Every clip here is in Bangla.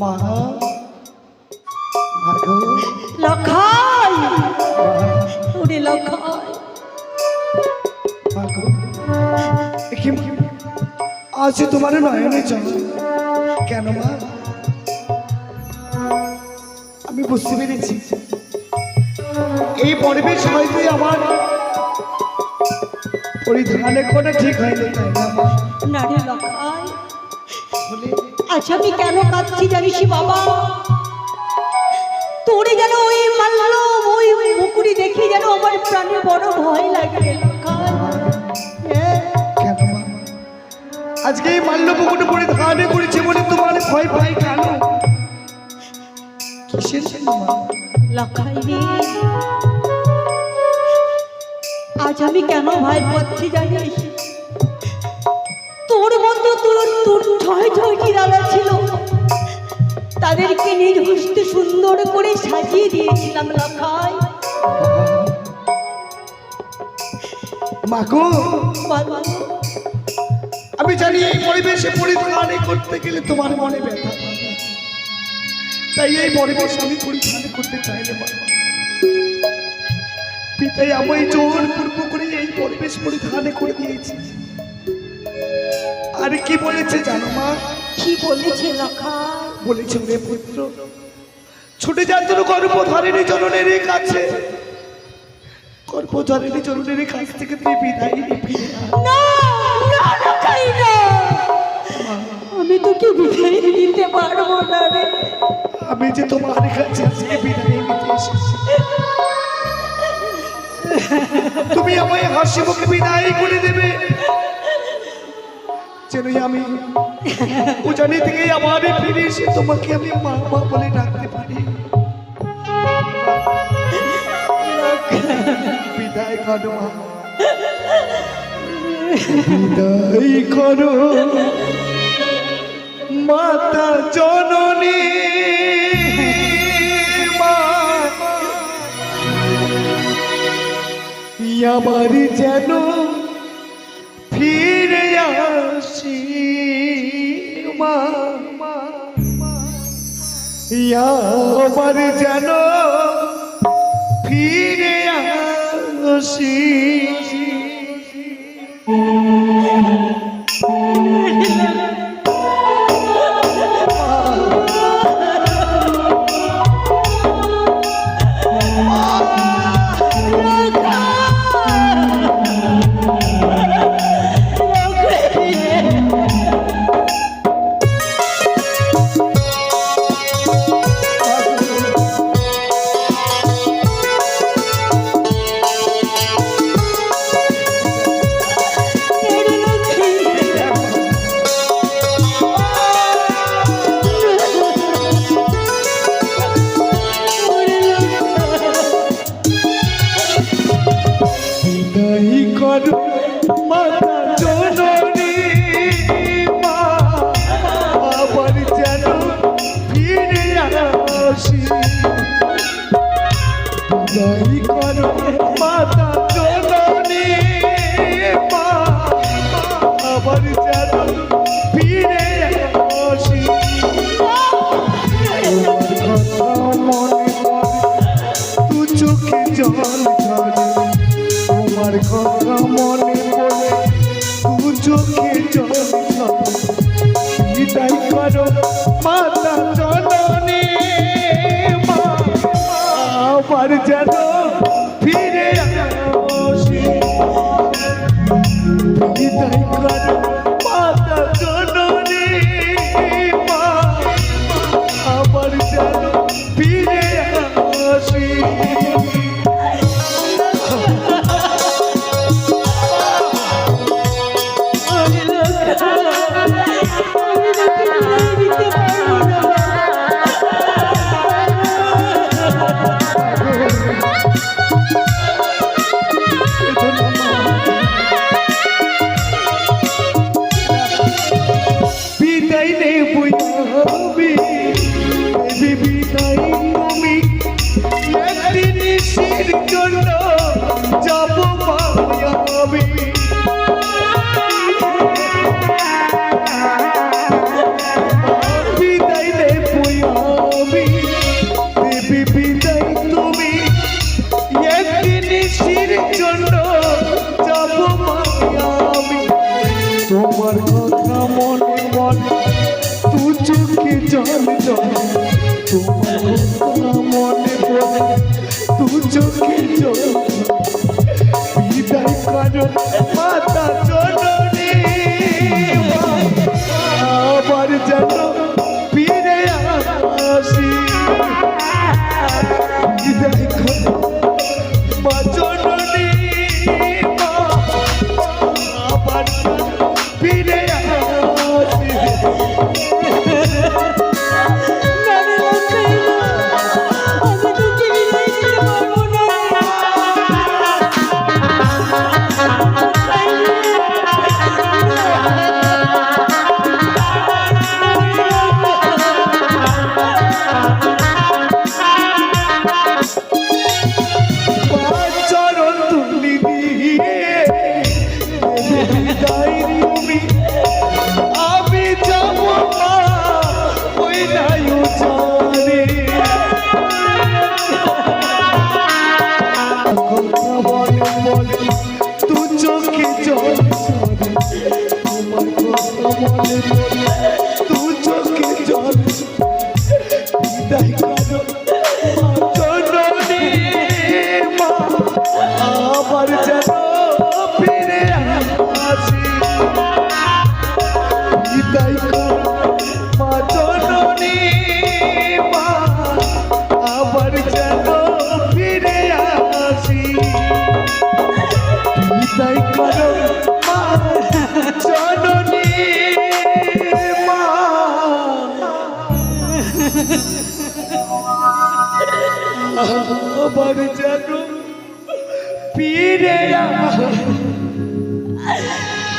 মা লখাই মা? আজ তোমার নয়নে চল কেন মা আমি বুঝতে পেরেছি এই পরিবেশ হয়তো আমার পরিধানে করা ঠিক হয়নি তাই না রে আচ্ছা আমি কেন কাঁদছি জানিস বাবা? তোরে যেন ওই মাল্ল ওই মুকুরি দেখি যেন আমার প্রাণে বড় ভয় লাগে আজকে এই মাল্য পুকুরে পরিধানে করেছি বলে তোমার ভয় ভয় কেন? কিসের রে আজ আমি কেন ভয় পাচ্ছি জানিস? মতো তোর তোর ছয় ছয়টি দাদা ছিল। তাদেরকে নিজ হস্তে সুন্দর করে সাজিয়ে দিয়েছিলাম বাবা আমি জানি এই পরিবেশে পরিধানে করতে গেলে তোমার মনে ব্যথা। তাই এই পরিবেশ আমি পরিধানে করতে চাইলে পিতাই আমায় জোর পূর্ব করে এই পরিবেশ পরিধানে করে দিয়েছি। আর কি বলেছে জানো মা? কি বলেছে লখাই বলেছে রে পুত্র ছুটে যার জন্য গর্ভধারিণী জননের কাছে। গর্ভধারিণী জননের কাছ থেকে তুই বিদায় নিবি। না। না না লখাই না। আমি তোকে বিদায় দিতে পারব না রে। আমি যে তোমার কাছে আজকে বিদায় নিতে এসেছি। তুমি আমায় হাসি মুখে বিদায় করে দেবে। যেন আমি। উজানি থেকে আবার ফিরে এসে তোমাকে আমি মা মা বলে ডাকতে পারি। বিদায় করো মা। বিদায় করো। মাতা জননী। আমার যেন আমার যেন ফিরে আসি। করো মাতা জননী মা আবার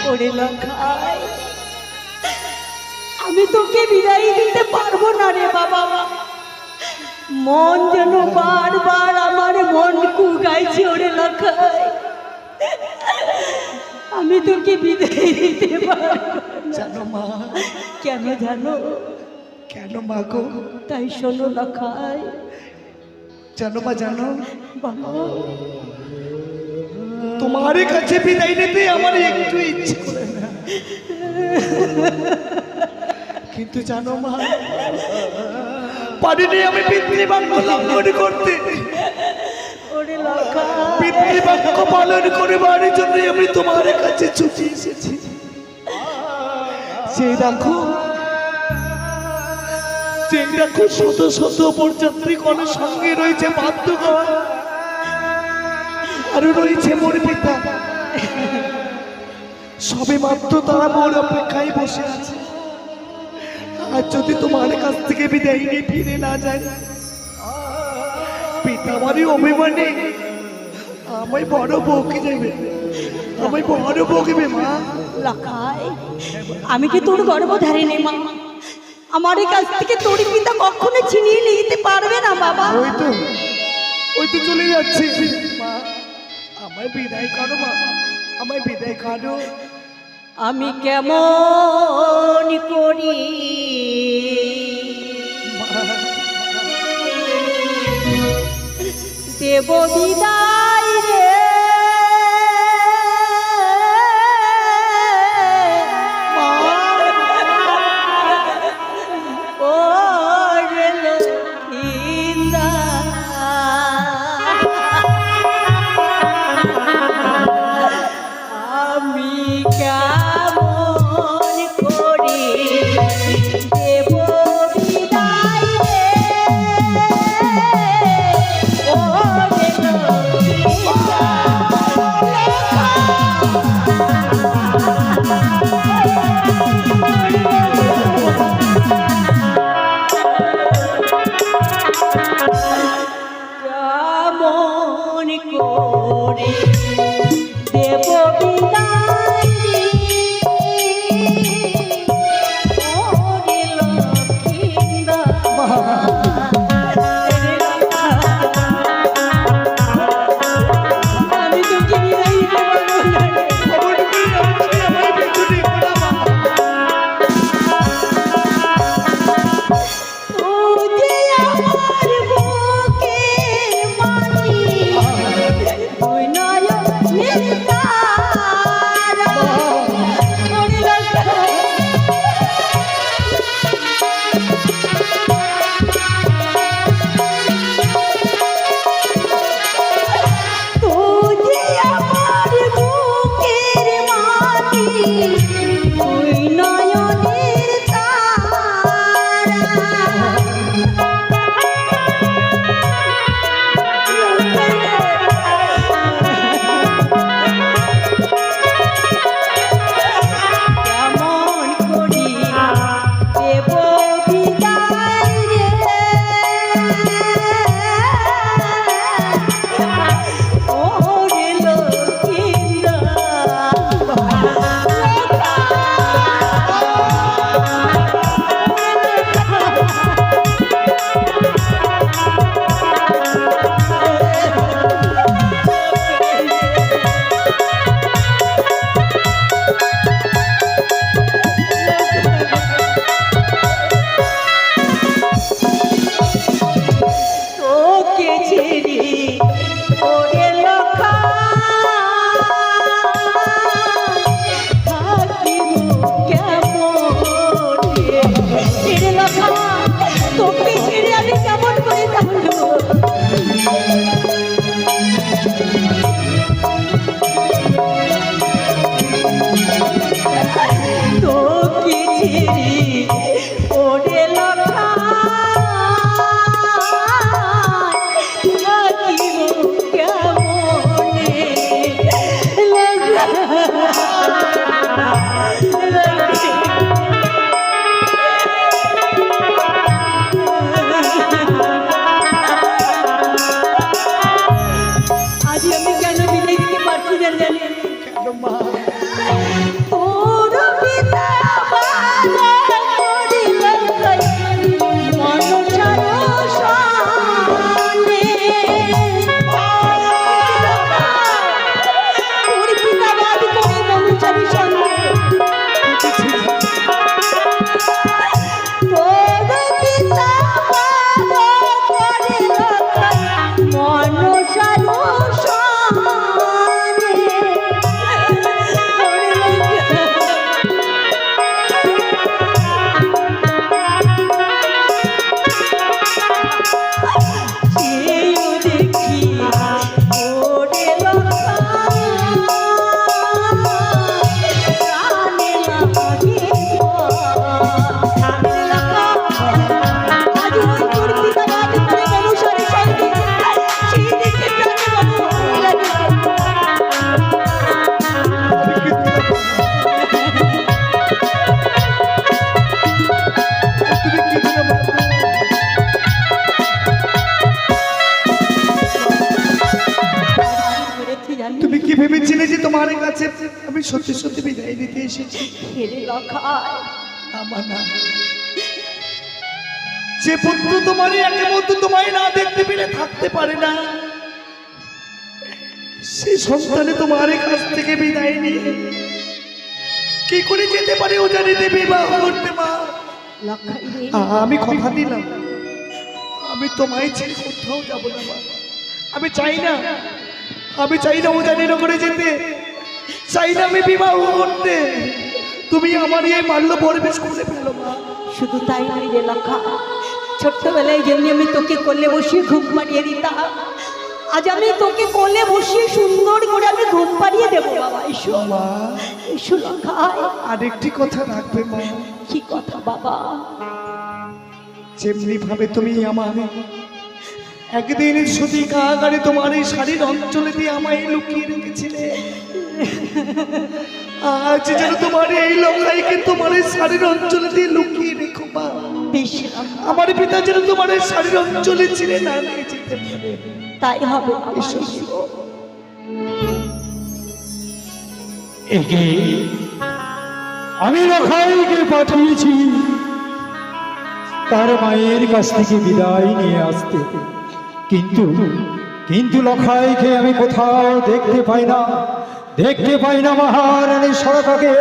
ওরে আমি তোকে বিদায় দিতে পারব না রে বাবা। মন যেন বারবার আমার মন কুগাইছে ওরে লক্ষাই আমি তোকে বিদায় দিতে পারব জানো মা। কেন জানো? কেন মা গো? তাই শোনো লক্ষাই জানো মা জানো। বাবা। তোমার কাছে বিদায় নিতে আমার একটু ইচ্ছে করে না। কিন্তু জানো মা পারিনি আমি পিতৃবাক্য লঙ্ঘন করতে পিতৃবাক্য পালন করবার জন্য আমি তোমার কাছে ছুটি এসেছি। সেই দেখো সেই দেখো শত শত পরযাত্রী কোন সঙ্গে রয়েছে বাদ্যগণ আর রয়েছে মোর পিতা। সবে মাত্র তারা মোর অপেক্ষায় বসে আছে। আর যদি তোমার কাছ থেকে বিদায় নিয়ে ফিরে না যায় পিতা আমারই অভিমানে। আমায় বড় বকে যাবে আমায় বড় বকবে মা। লখাই আমি কি তোর গর্ভধারিণী মা? আমার কাছ থেকে তোর পিতা কখনো ছিনিয়ে নিতে পারবে না বাবা। ওই তো ওই তো চলে যাচ্ছে। মা আমায় বিদায় করো মা আমায় বিদায় করো। আমি কেমন করি? দেব বিদায় তোমার কাছে আমি সত্যি সত্যি বিদায় নিতে এসেছি। আমার না যে পুত্র তোমার একে মধ্যে তোমায় না দেখতে পেলে থাকতে পারে না। সে সন্তানে তোমার কাছ থেকে বিদায় নিয়ে কি করে যেতে পারে ও জানিতে বিবাহ করতে মা। আমি কথা দিলাম। আমি তোমায় ছেড়ে কোথাও যাব না আমি চাই না। আমি চাই না ও জানি না করে যেতে। চাই না আমি বিবাহ করতে। তুমি আমার এই মাল্য পরিবেশ করে ফেলো মা শুধু তাই নয় রে লক্ষা ছোট্টবেলায় যেমনি আমি তোকে কোলে বসিয়ে ঘুম পাড়িয়ে দিতাম আজ আমি তোকে কোলে বসিয়ে সুন্দর করে আমি ঘুম পাড়িয়ে দেবো বাবা এসো। এসো লক্ষা আরেকটি কথা রাখবে মা। কি কথা বাবা? যেমনি ভাবে তুমি আমার একদিন সতী কাগারে তোমার এই শাড়ির অঞ্চলে দিয়ে আমায় লুকিয়ে রেখেছিলে আজ যেন তোমার এই লঙ্কাইকে তোমার এই শাড়ির অঞ্চলে দিয়ে লুকিয়ে রেখো মা। আমার পিতা যেন তোমার এই শাড়ির অঞ্চলে ছিঁড়ে না নিয়ে যেতে তাই হবে। একে আমি রখাইকে পাঠিয়েছি তার মায়ের কাছ থেকে বিদায় নিয়ে আসতে। কিন্তু কিন্তু লখাইকে আমি কোথাও দেখতে পাই না। দেখতে পাই না মহারানী সরকাকে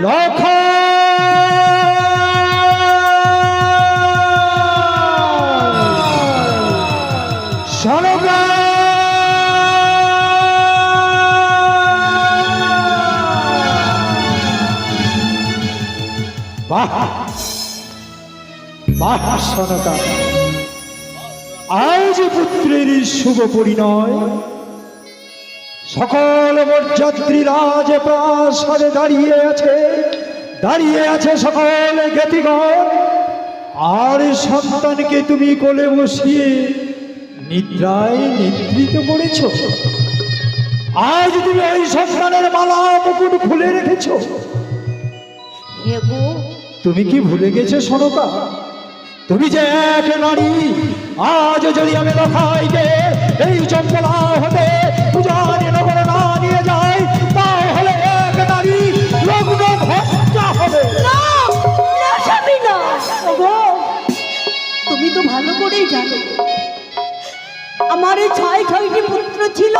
লখা! সরকা বাহ! বাহ সনকা আজ পুত্রের শুভ পরিণয়। সকল বরযাত্রী রাজ প্রাসাদে দাঁড়িয়ে আছে দাঁড়িয়ে আছে সকল জ্ঞাতিগণ। আর সন্তানকে তুমি কোলে বসিয়ে নিদ্রায় নিদ্রিত করেছ। আজ তুমি ওই সন্তানের মালা মুকুট খুলে রেখেছ। তুমি কি ভুলে গেছো সনকা? তুমি যে এক নারী আজ যদি আমি লখাইকে এই চম্পলা হতে পূজারি নগরে না নিয়ে যাই, তাহলে এক নারী লগ্ন ভ্রষ্টা হবে। তুমি তো ভালো করেই জানো, আমার ছয় ছয়টি পুত্র ছিল।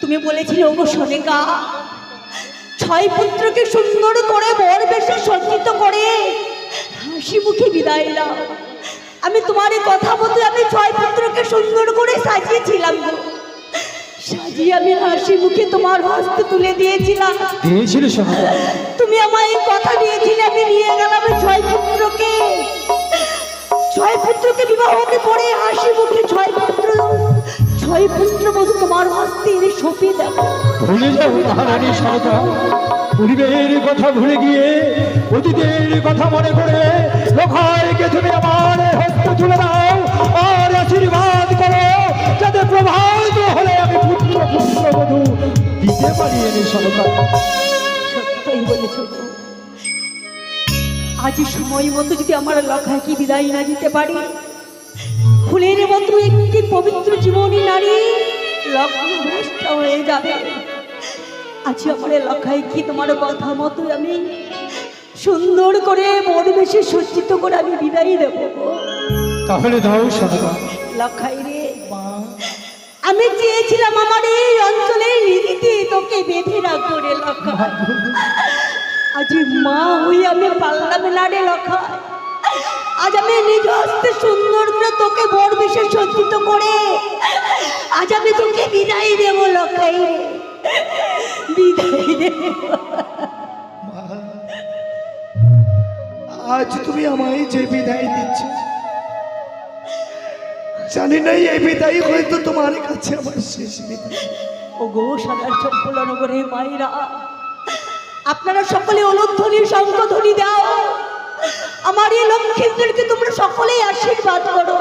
তুমি বলেছিলে, ওগো সোনেকা, ছয় পুত্রকে সুন্দর করে বর বেশে সজ্জিত করে হাসি মুখে বিদায় দাও। আমি তোমার এই কথা মতো আমি ছয় পুত্রকে সুন্দর করে সাজিয়েছিলাম গো। সাজিয়ে আমি হাসি মুখে তোমার হস্তে তুলে দিয়েছিলাম। দিয়েছিল তুমি আমায় এই কথা দিয়েছিলে আমি নিয়ে গেলাম ছয় পুত্রকে। ছয় পুত্রকে বিবাহ হতে পরে হাসি মুখে ছয় পুত্র ছয় পুত্র বধূ তোমার হস্তে এনে সঁপে দেব। ভুলে যাও মহারানী সরতা পূর্বের কথা ভুলে গিয়ে, অতীতের কথা মনে করে লোকাইকে তুমি আমার হস্ত তুলে দাও, আর আশীর্বাদ করো, যাতে প্রভাবিত হলে আমি পুত্র পুত্র বধূ দিতে পারি এনে সরকার আজ সময় মতো যদি আমার লখাকে বিদায় না দিতে পারি? ফুলের মতো একটি পবিত্র জীবনী নারী লগ্ন হয়ে যাবে। আজ আমার লখাই কি তোমার কথা মতো আমি? সুন্দর করে মন বেশি সজ্জিত করে আমি বিদায় দেবো। তাহলে দাও লখাই রে আমি চেয়েছিলাম আমার এই অঞ্চলের রীতিতে তোকে বেঁধে রাখব রে লখাই আজ মা হই আমি পাল্লাম না রে আজ আমি নিজ হস্তে সুন্দর করে তোকে বর বিশেষ সজ্জিত করে আজ আমি তোকে বিদায় দেবো লখাই রে। আজ তুমি আমায় যে বিদায় দিচ্ছ, জানি না এই বিদায় হয়তো তোমার কাছে আমার শেষ ও গো সাদার চপ্পল নগরে মায়েরা, আপনারা সকলে অনুধ্বনি শঙ্কধ্বনি দাও। আমার এই লক্ষ্মীদেরকে তোমরা সকলেই আশীর্বাদ করো।